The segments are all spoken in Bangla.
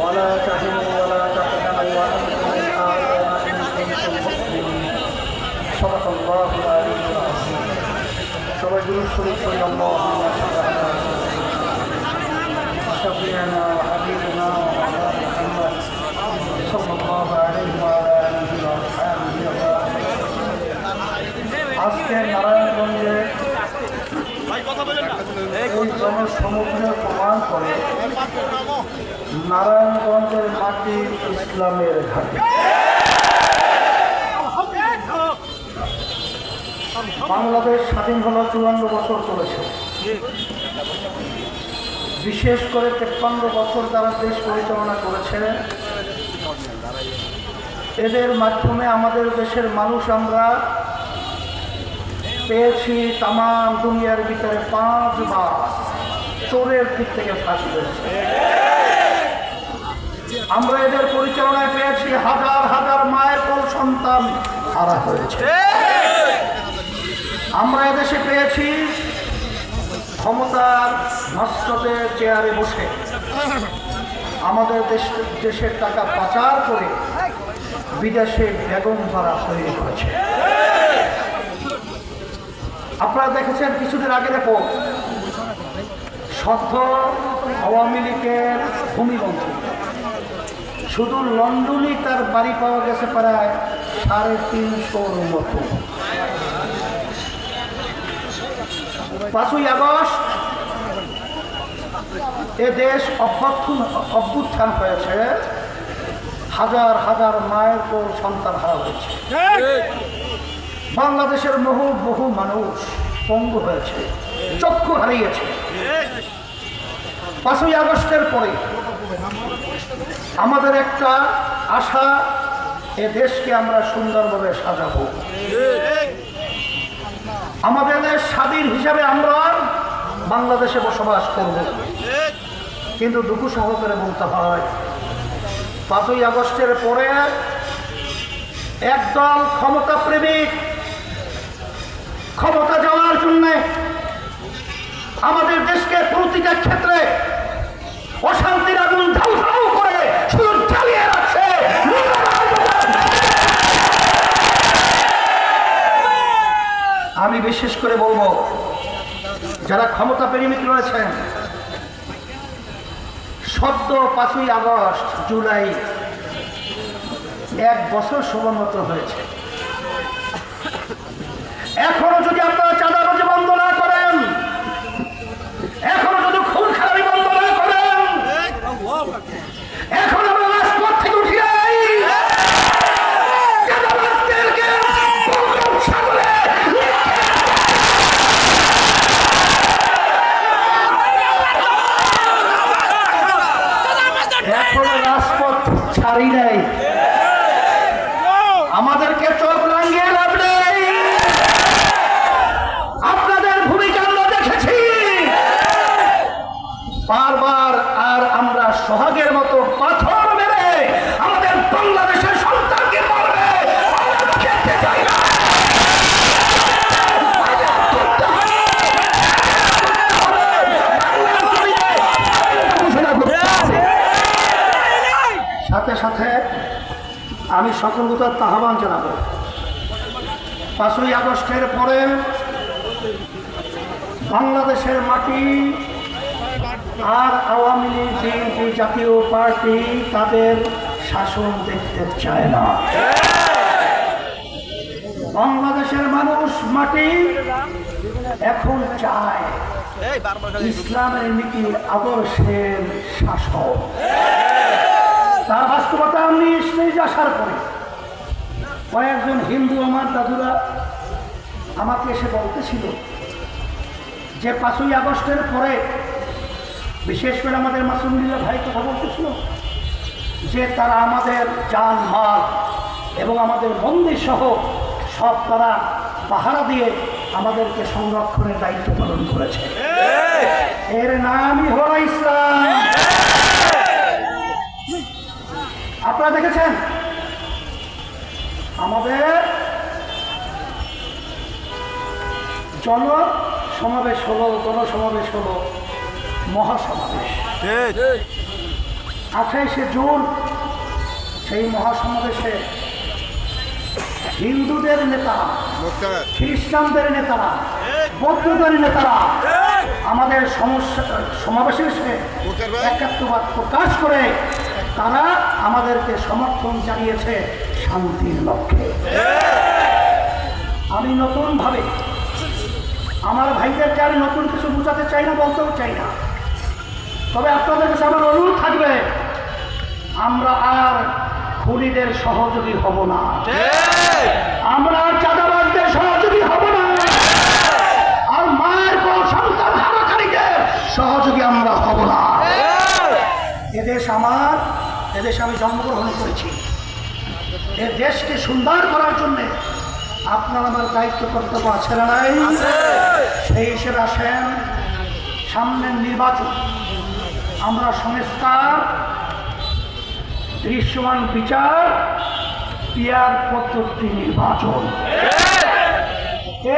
ولا تهنوا ولا تحزنوا وأنتم الأعلون إن كنتم مسلمين صدق الله العلي العظيم شباب جلوس صلى الله عليه وسلم এই জনসমুদ্র প্রমাণ করে নারায়ণগঞ্জের মাটি ইসলামের ঘাটে। বাংলাদেশ স্বাধীন হলো চুয়ান্ন বছর চলেছে। বিশেষ করে তেপ্পান্ন বছর তারা দেশ পরিচালনা করেছে, এদের মাধ্যমে আমাদের দেশের মানুষ আমরা পেয়েছি তাম দুনিয়ার ভিতরে পাঁচবার। চোরের দিক থেকে ফাঁসি হয়েছে। আমরা এদের পরিচালনায় পেয়েছি হাজার হাজার মায়ের কোল সন্তান হারা হয়েছে। আমরা এদেশে পেয়েছি ক্ষমতার নষ্টতে চেয়ারে বসে। আমাদের দেশ, দেশের টাকা পাচার করে বিদেশে বেগম ভাড়া তৈরি করেছে। আপনারা দেখেছেন কিছুদিন আগে রিপোর্ট সদ্য আওয়ামী লীগের ভূমিমন্ত্রী শুধু লন্ডনই তার বাড়ি পাওয়া গেছে প্রায় সাড়ে তিনশোর মতো। পাঁচই আগস্ট এ দেশ অভ্যর্থন অভ্যুত্থান হয়েছে। হাজার হাজার মায়ের কোল সন্তান হারা হয়েছে। বাংলাদেশের বহু বহু মানুষ পঙ্গু হয়েছে, চক্ষু হারিয়েছে। পাঁচই আগস্টের পরে আমাদের একটা আশা, এ দেশকে আমরা সুন্দরভাবে সাজাবো। আমাদের দেশ স্বাধীন হিসাবে আমরা বাংলাদেশে বসবাস করব। কিন্তু দুঃখ সহকারে বলতে হয়, পাঁচই আগস্টের পরে একদল ক্ষমতা প্রেমিক ক্ষমতা যাওয়ার জন্য আমাদের দেশকে প্রতিটা ক্ষেত্রে অশান্তির আগুন ধাউ ধাউ করে শুধু জ্বালিয়ে রাখছে আমি বিশেষ করে বলব, যারা ক্ষমতা প্রেমিক রয়েছেন, সদ্য পাঁচই আগস্ট, জুলাই, এক বছর সময় হয়েছে এখনও যদি আপনারা চাঁদাবাজি বন্ধ না করেন এখনও যদি খুন খারাপি বন্ধ না করেন এখন আমরা রাজপথ থেকে উঠিয়ে আই। চাঁদাবাজদেরকে বঙ্গোপসাগরে এখনও রাজপথ ছাড়ি নাই আমাদেরকে চোখ রাঙিয়ে লাভ নেই আপনাদের ভূমিকা আমরা দেখেছি বারবার আর আমরা সোহাগের মতো পাথর মেরে আমাদের বাংলাদেশের সন্তানকে মারবে আমরা খেতে চাই না। ঘোষণা করতে হবে। আমি সকলতার আহ্বান জানাব। পাঁচই আগস্টের পরে বাংলাদেশের মাটি আর আওয়ামী লীগ, বিএনপি জাতীয় পার্টি তাদের শাসন দেখতে চায় না। বাংলাদেশের মানুষ মাটি এখন চায়। ইসলামের নীতি আদর্শের শাসন তার বাস্তবতা আমি নিজ আসার পরে। কয়েকজন হিন্দু আমার দাদুরা আমাকে এসে বলতেছিল যে পাঁচই আগস্টের পরে বিশেষ করে আমাদের মাসুমুল্লাহ ভাই কথা বলতেছিল যে তারা আমাদের যান মাল এবং আমাদের মন্দির সহ সব তারা পাহারা দিয়ে আমাদেরকে সংরক্ষণের দায়িত্ব পালন করেছে। এর নামই হলো ইসলাম। আপনারা দেখেছেন? আমাদের জন সমাবেশ হলো গণসমাবেশ হলো মহাসমাবেশ। আঠাইশে জুন সেই মহাসমাবেশে হিন্দুদের নেতারা খ্রিস্টানদের নেতারা বৌদ্ধদের নেতারা আমাদের সমস্যা সমাবেশে এসে একাত্মবাদ প্রকাশ করে তারা আমাদেরকে সমর্থন জানিয়েছে শান্তির লক্ষ্যে। আমি নতুনভাবে আমার ভাইদেরকে আমি নতুন কিছু বোঝাতে চাই না বলতেও চাই না। তবে আপনাদের কাছে আমার অনুরোধ থাকবে আমরা আর খুনিদের সহযোগী হব না। আমরা আর চাঁদাবাজদের সহযোগী হব না আর মায়ের কোন সন্তান হারাকারীদের সহযোগী আমরা হব না এদেশ আমার এদেশে আমি জন্মগ্রহণ করেছি। এ দেশকে সুন্দর করার জন্যে আপনার আমার দায়িত্ব কর্তব্য আছে না নাই? সেই হিসেবে আসেন। সামনের নির্বাচন। আমরা সংস্কার দৃশ্যমান বিচার পিয়ার পদ্ধতি নির্বাচন।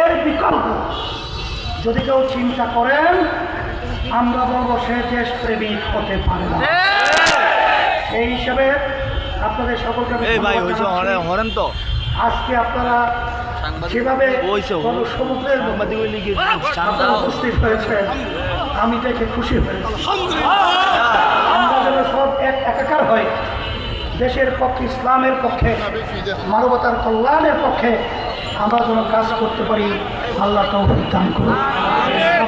এর বিকল্প যদি কেউ চিন্তা করেন আমরা বলব সে দেশ প্রেমিক হতে পারে না। সেই হিসাবে আপনাদের সকলকে হরেন তো। আজকে আপনারা যেভাবে সমুদ্রের উপস্থিত হয়েছে আমি দেখে খুশি হয়েছি। আমরা যেন সব এক একাকার হই। দেশের পক্ষে ইসলামের পক্ষে মানবতার কল্যাণের পক্ষে আমরা যেন কাজ করতে পারি। আল্লাহ তৌফিক দান করুন।